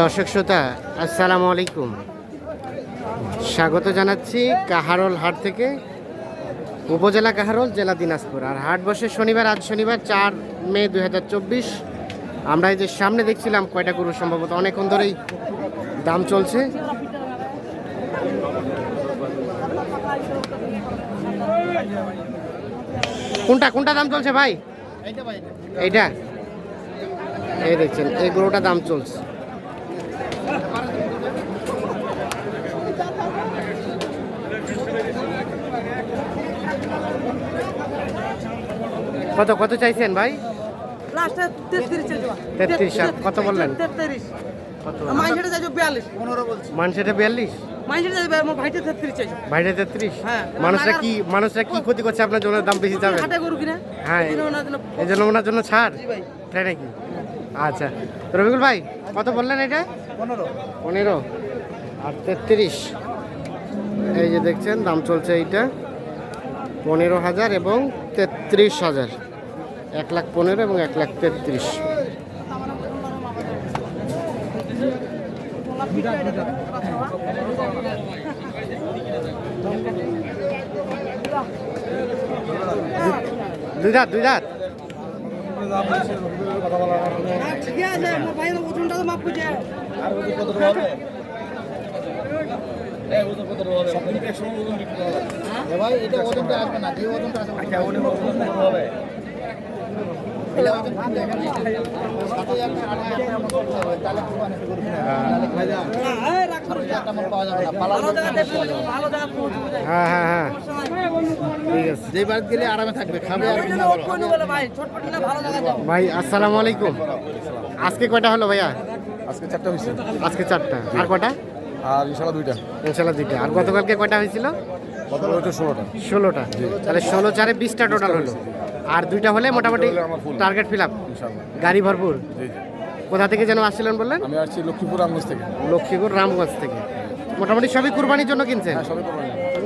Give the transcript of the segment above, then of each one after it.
দর্শক শ্রোতা, আসসালামু আলাইকুম। স্বাগত জানাচ্ছি কাহারোল হাট থেকে, উপজেলা কাহারোল, জেলা দিনাজপুর। আর হাট বসে শনিবার, আজ শনিবার চার মে দু হাজার চব্বিশ। আমরা এই যে সামনে দেখছিলাম কয়টা গরু, সম্ভবত অনেকক্ষণ ধরেই দাম চলছে। কোনটা কোনটা দাম চলছে ভাই? এইটা। এই দেখছেন, এই গরুটা দাম চলছে। কত কত চাইছেন ভাই? তেত্রিশ কত বললেন? বিয়াল্লিশ। ভাইটা তেত্রিশ হ্যাঁ। মানুষরা কি মানুষরা কি ক্ষতি করছে আপনার জন্য? দাম বেশি যাবে? হ্যাঁ এই জন্য ওনার জন্য ছাড়? তাই নাকি? আচ্ছা। রবিকুল ভাই কত বললেন এটা? পনেরো। পনেরো। আর তেত্রিশ। এই যে দেখছেন দাম চলছে এইটা। পনেরো হাজার এবং তেত্রিশ হাজার। এক লাখ পনেরো এবং এক লাখ তেত্রিশ। দুই দাঁত দুই দাঁত। হ্যাঁ, আছে আমার ভাইয়ের ওজনটা তো মাপ করছে। হবে হ্যাঁ রাখো পাওয়া যাবে না পালা ভালো জায়গা দেখো ভালো জায়গা হ্যাঁ হ্যাঁ হ্যাঁ। ঠিক আছে। যে বাড়ি গেলে আরামে থাকবে খাবে। ভাই আসসালামু আলাইকুম। আজকে কয়টা হলো ভাইয়া? আজকে চারটা হয়েছে। আজকে চারটা। আর কটা আর ইনশাল্লাহ দুইটা। ইনশাল্লাহ দুইটা। আর গতকালকে কয়টা হয়েছিল? কত ষোলোটা। ষোলোটা। তাহলে ষোলো চারে বিশটা টোটাল হলো। আর দুইটা হলে মোটামুটি। টার্গেট ফিল আপ গাড়ি ভরপুর? কোথা থেকে যেন আসছিলেন বললেন? আমি আসছি লক্ষ্মীপুর আমগঞ্জ থেকে। লক্ষ্মীপুর রামগঞ্জ থেকে। মোটামুটি সবই কুরবানির জন্য কিনছেন? হ্যাঁ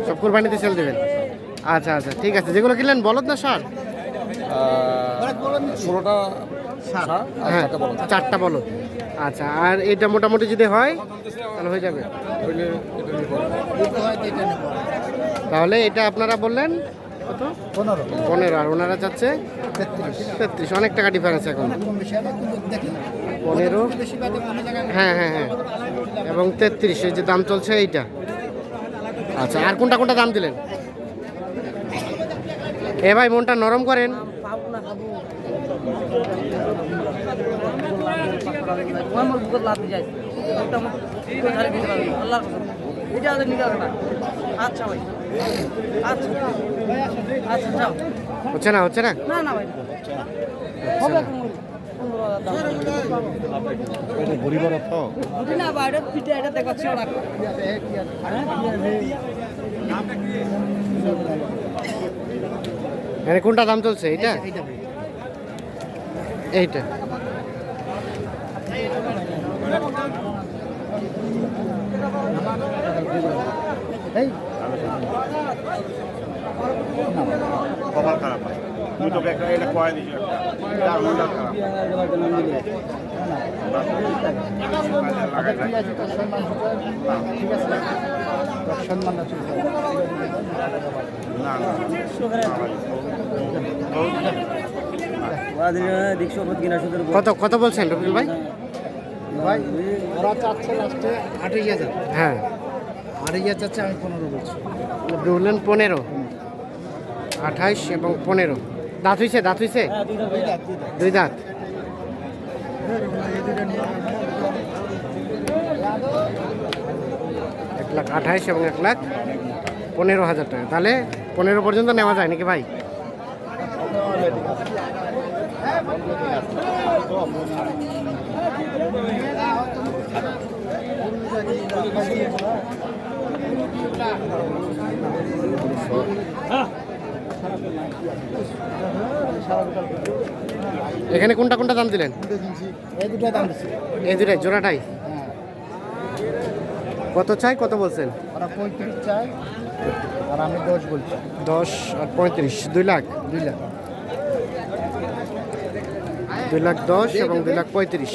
সব কুরবানিতে সেল দেবেন। আচ্ছা আচ্ছা ঠিক আছে। যেগুলো কিনলেন বলদ না সার ষোলোটা হ্যাঁ চারটা বলো আচ্ছা আর এটা মোটামুটি যদি হয় তাহলে হয়ে যাবে? হয় তাহলে এটা আপনারা বললেন কত? পনেরো। পনেরো আর ওনারা চাচ্ছে? তেত্রিশ। অনেক টাকা ডিফারেন্স এখন। পনেরো। হ্যাঁ হ্যাঁ হ্যাঁ। এবং তেত্রিশ যে দাম চলছে এইটা। আচ্ছা আর কোনটা কোনটা দাম দিলেন? এ ভাই মনটা নরম করেন। পাবো না খাব আমার বুকের লাভ দিয়ে যায় ওটা আমার বুকের ধারে দিতে পারবে আল্লাহর কসম এটা আগে নিকাল না আচ্ছা ভাই। আচ্ছা। আচ্ছা যাও। হচ্ছে না হচ্ছে না? না না ভাই। হবে পনেরো হাজার না ভাই পিঠে এটা দেখাচ্ছি ওরা। মানে কোনটা দাম চলছে? এইটা? এইটা ভাই। এইটা এই কপাল খারাপ তুই তোকে একটা এটা কয় দিছি একটা। রোজা খারাপ। আচ্ছা, ঠিক আছে তোর সম্মান ঠিক আছে তোর সম্মানটা চলছে না না কত কত বলছেন রবিল ভাই? ভাই ওরা চাচ্ছে লাস্টে আঠাশ হাজার। হ্যাঁ। আঠাশ হাজার চাচ্ছে আমি পনেরো বলছি। বললেন পনেরো। আঠাইশ এবং পনেরো। দাঁত হইছে দাঁত হইছে? দুই দাঁত। এক লাখ আঠাইশ এবং এক লাখ পনেরো হাজার টাকা। তাহলে পনেরো পর্যন্ত নেওয়া যায় নাকি ভাই? এখানে কোনটা কোনটা দাম দিলেন? এই দুটো দাম দিচ্ছে। এই দুটাই জোড়াটাই? হ্যাঁ। কত চাই কত বলছেন? পঁয়ত্রিশ চায় আর আমি দশ বলছি। দশ আর পঁয়ত্রিশ দুই লাখ? দুই লাখ। দুই লাখ দশ এবং দুই লাখ পঁয়ত্রিশ।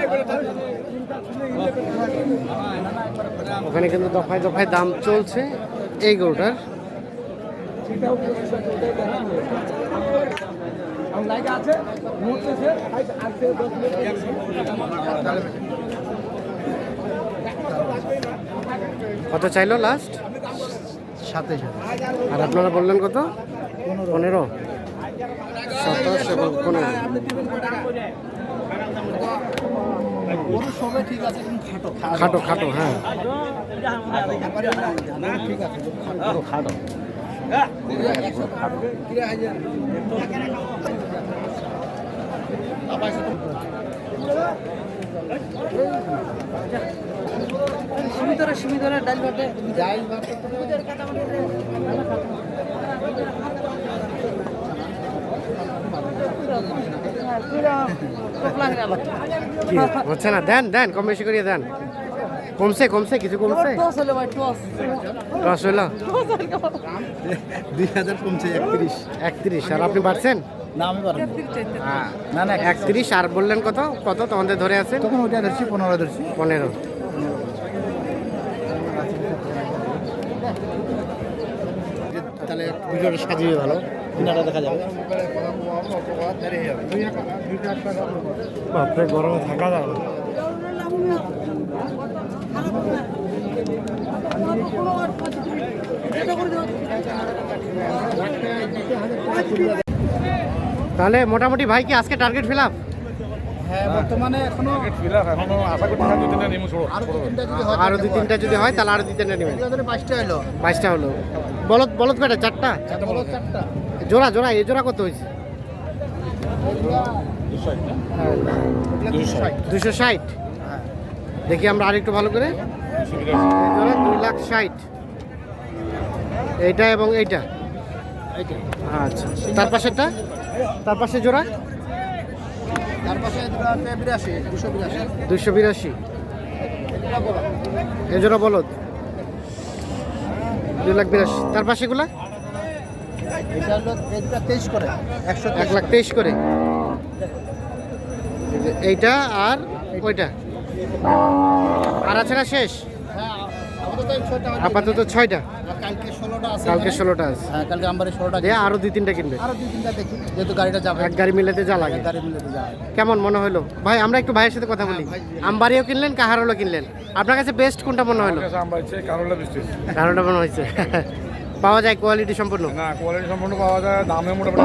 ওখানে কিন্তু দফায় দফায় দাম চলছে এই গরুটার। কত চাইলো লাস্ট সাতাইশ আর আপনারা বললেন কত? পনেরো। সাতাশ এবং পনেরো গরু সবে ঠিক আছে কিন্তু খাটো। খাটো খাটো হ্যাঁ। ঠিক আছে খাটো সীমিতরে ডাল ভাতে। যাই কি হচ্ছে না? দেন দেন কম বেশি করিয়ে দেন। কমছে কমছে কিছু কমছে? টস হলে। দুই হাজার কমছে একত্রিশ। একত্রিশ আর আপনি বাড়ছেন? না আমি পারব না না একত্রিশ। আর বললেন কত? কত? তোমাদের ধরে আছেন তখন ওটা ধরছি পনেরো ধরছি। পনেরো। তাহলে ভিডিওটা সাজিয়ে ভালো। কিনাটা দেখা যাবে। বাপরে গরমে থাকা না। তাহলে মোটামুটি ভাই কি আজকে টার্গেট ফিল আপ হ্যাঁ বর্তমানে এখনও আরও দু তিনটা যদি হয় দুই তিনটা যদি হয় তাহলে আরও দুই তিনটা নেবেন। বাইশটা এলো বাইশটা হলো। বলদ বলদ কয়টা চারটা? চারটা বলো চারটা। জোড়া জোড়া এই জোড়া কত হয়েছে? দুশো ষাট। দেখি আমরা আরেকটু ভালো করে। জোড়া দুই লাখ ষাট। এইটা এবং এইটা। আচ্ছা। তার পাশেরটা? তার পাশে জোড়া? দুশো বিরাশি। এই জোড়া বলদ। দুই লাখ বিরাশি। তার পাশেগুলা? এটা হলো তেইশ করে একশো এক লাখ তেইশ করে। এইটা আর ওইটা। আর আছে না শেষ? হ্যাঁ আপাতত ছয়টা কালকে ষোলোটা আছে। কালকে ষোলোটা আছে। হ্যাঁ কালকে আমবারে ষোলোটা দিয়ে আরও দুই তিনটা কিনবে। আরও দুই তিনটা দেখি। যেহেতু গাড়িটা যাবে এক গাড়ি মিলাতে যা লাগে। গাড়ি মিলে যাবে কেমন মনে হলো? ভাই আমরা একটু ভাইয়ের সাথে কথা বলি। আমবাড়িও কিনলেন কাহারও কিনলেন? আপনার কাছে বেস্ট কোনটা মনে হলো? কারোলা মনে হয়েছে? পাওয়া যায় কোয়ালিটি সম্পূর্ণ? না কোয়ালিটি সম্পূর্ণ পাওয়া যায় দামে মোটামুটি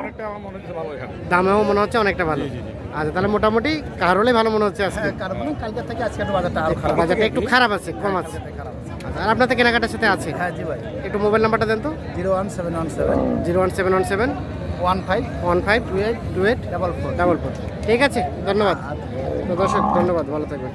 অনেকটা আমার মনে হচ্ছে ভালো এখানে। দামেও মনে হচ্ছে অনেকটা ভালো। আচ্ছা তাহলে মোটামুটি কারোলে ভালো মনে হচ্ছে আজকে? হ্যাঁ কারণ কালকে থেকে আজকে একটু বাজারটা আরও খারাপ। বাজারটা একটু খারাপ আছে কম আছে। খারাপ আছে। আচ্ছা, আর আপনাদের কেনাকাটার সাথে আছে? হ্যাঁ জি ভাই। একটু মোবাইল নাম্বারটা দেন তো। Zero one seven one seven. Zero one seven one seven. One five. One five two eight two eight. Double four. Double four. ঠিক আছে ধন্যবাদ। তো দর্শক ধন্যবাদ ভালো থাকবেন।